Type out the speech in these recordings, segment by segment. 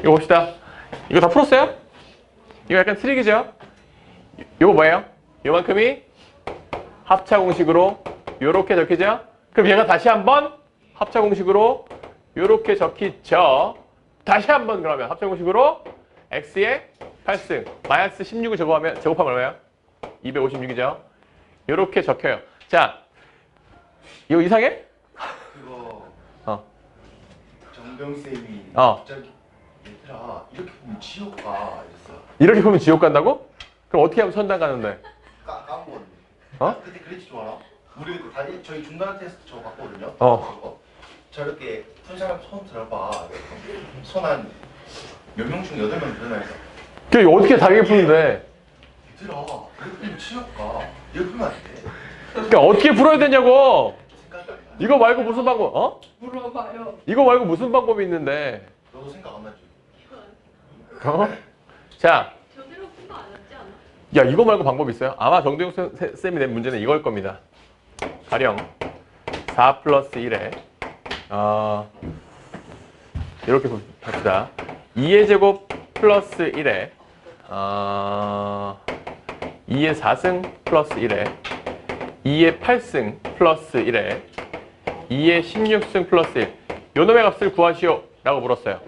이거 봅시다. 이거 다 풀었어요? 이거 약간 트릭이죠? 이거 뭐예요? 요만큼이 합차 공식으로 요렇게 적히죠? 그럼 얘가 다시 한번 합차 공식으로 요렇게 적히죠? 다시 한번 그러면 합차 공식으로 x의 8승 마이너스 16을 제곱하면 제곱하면 얼마예요? 256이죠? 요렇게 적혀요. 자, 이거 이상해? 그거 어. 정병 쌤이 어. 갑자기 얘들아 이렇게 보면 지옥 가 이랬어. 이렇게 보면 지옥 간다고? 그럼 어떻게 하면 천당 가는데? 까 까먹었네. 어? 그때 그랬지 좀 알아? 우리 그 다리 저희 중간 테스트 저거 봤거든요. 어. 저거. 저렇게 푼 사람 손 들어봐. 손한몇명 중 여덟 명 들어놔서 그 어떻게 다르게 푸는데? 얘들아 이렇게 보면 지옥 가. 이렇게 보면 안 돼. 그러니까 어떻게 풀어야 되냐고? 생각이 안 나. 이거 말고 무슨 방법? 어? 물어봐요. 이거 말고 무슨 방법이 있는데? 너도 생각 안 나지? 어? 자? 야 이거 말고 방법 있어요? 아마 쌤- 쌤이 낸 문제는 이걸 겁니다. 가령 4 플러스 1에 어, 이렇게 봅시다. 2의 제곱 플러스 1에 어, 2의 4승 플러스 1에 2의 8승 플러스 1에 2의 16승 플러스 1. 요 놈의 값을 구하시오 라고 물었어요.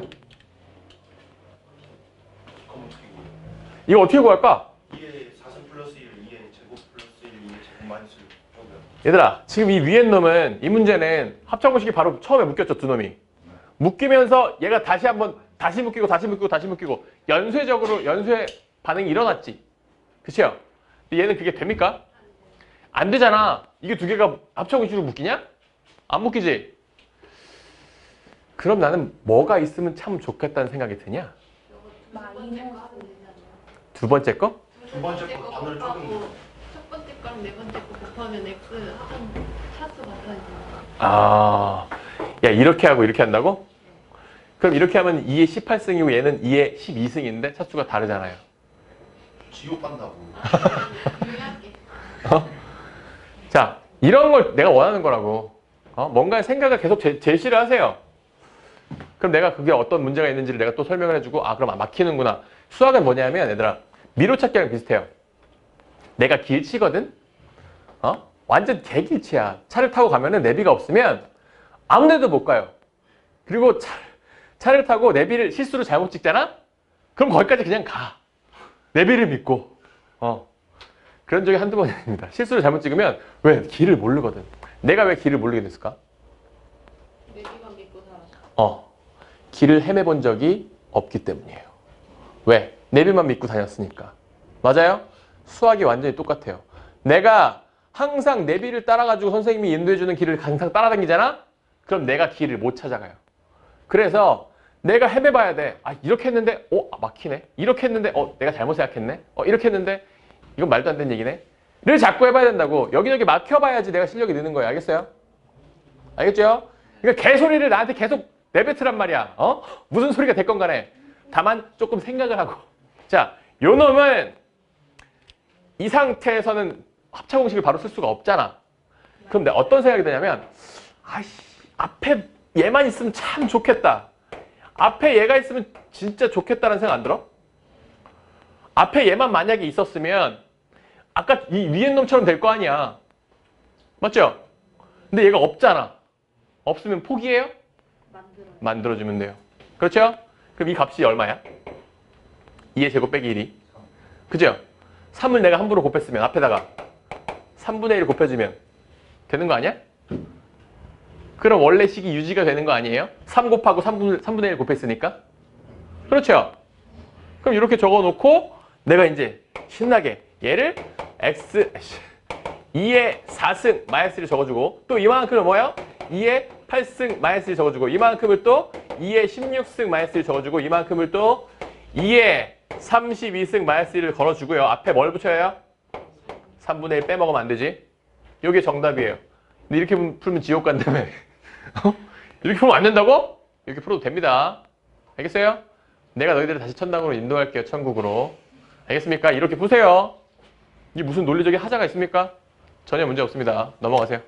그럼 어떻게 구해? 이거 어떻게 구할까? 2의 4승 플러스 1, 2의 제곱 플러스 1, 2의 제곱 마이너스 1 쪼개요. 얘들아 지금 이 위에 놈은 이 문제는 합창공식이 바로 처음에 묶였죠 두 놈이 묶이면서 얘가 다시 한번 다시 묶이고 다시 묶이고 다시 묶이고 연쇄적으로 연쇄 반응이 일어났지 그치요? 근데 얘는 그게 됩니까? 안 되잖아 이게 두 개가 합창공식으로 묶이냐? 안 묶이지? 그럼 나는 뭐가 있으면 참 좋겠다는 생각이 드냐? 두 번째 거? 두 번째 거 반을 쪼개는 거. 첫 번째 거랑 네 번째 거 곱하면 x 한 차수 같아지니까. 아, 야 이렇게 하고 이렇게 한다고? 그럼 이렇게 하면 2의 18승이고 얘는 2의 12승인데 차수가 다르잖아요. 지옥 간다고. 유의할게. 자, 이런 걸 내가 원하는 거라고. 어? 뭔가 생각을 계속 제, 제시를 하세요. 그럼 내가 그게 어떤 문제가 있는지를 내가 또 설명을 해주고 아 그럼 아, 막히는구나. 수학은 뭐냐면 얘들아 미로찾기랑 비슷해요. 내가 길치거든. 어? 완전 대길치야. 차를 타고 가면은 내비가 없으면 아무 데도 못 가요. 그리고 차, 차를 타고 내비를 실수로 잘못 찍잖아? 그럼 거기까지 그냥 가. 내비를 믿고. 어. 그런 적이 한두 번이 아닙니다. 실수를 잘못 찍으면 왜? 길을 모르거든. 내가 왜 길을 모르게 됐을까? 내기만 믿고 살았어. 어. 길을 헤매본 적이 없기 때문이에요. 왜? 내비만 믿고 다녔으니까. 맞아요? 수학이 완전히 똑같아요. 내가 항상 내비를 따라가지고 선생님이 인도해주는 길을 항상 따라다니잖아? 그럼 내가 길을 못 찾아가요. 그래서 내가 헤매봐야 돼. 아, 이렇게 했는데, 어, 아, 막히네. 이렇게 했는데, 어, 내가 잘못 생각했네. 어, 이렇게 했는데, 이건 말도 안 되는 얘기네. 를 자꾸 해봐야 된다고. 여기저기 막혀봐야지 내가 실력이 느는 거예요. 알겠어요? 알겠죠? 그러니까 개소리를 나한테 계속 내뱉으란 말이야. 어? 무슨 소리가 됐건 간에. 다만 조금 생각을 하고. 자, 요 놈은 이 상태에서는 합차 공식을 바로 쓸 수가 없잖아. 그럼 내가 어떤 생각이 드냐면, 아이씨, 앞에 얘만 있으면 참 좋겠다. 앞에 얘가 있으면 진짜 좋겠다는 생각 안 들어? 앞에 얘만 만약에 있었으면 아까 이 위에 놈처럼 될 거 아니야. 맞죠? 근데 얘가 없잖아. 없으면 포기해요? 만들어요. 만들어주면 돼요. 그렇죠? 그럼 이 값이 얼마야? 2의 제곱 빼기 1이. 그죠? 3을 내가 함부로 곱했으면 앞에다가 3분의 1 곱해주면 되는 거 아니야? 그럼 원래 식이 유지가 되는 거 아니에요? 3 곱하고 3분, 3분의 1 곱했으니까? 그렇죠? 그럼 이렇게 적어놓고 내가 이제 신나게 얘를 x 2의 4승 마이너스를 적어주고 또 이만큼은 뭐예요? 2의 8승 마이너스를 적어주고 이만큼을 또 2의 16승 마이너스를 적어주고 이만큼을 또 2의 32승 마이너스를 걸어주고요. 앞에 뭘 붙여요? 3분의 1 빼먹으면 안 되지. 이게 정답이에요. 근데 이렇게 풀면 지옥 간다며. 어? 이렇게 풀면 안 된다고? 이렇게 풀어도 됩니다. 알겠어요? 내가 너희들을 다시 천당으로 인도할게요. 천국으로. 알겠습니까? 이렇게 푸세요. 이게 무슨 논리적인 하자가 있습니까? 전혀 문제 없습니다. 넘어가세요.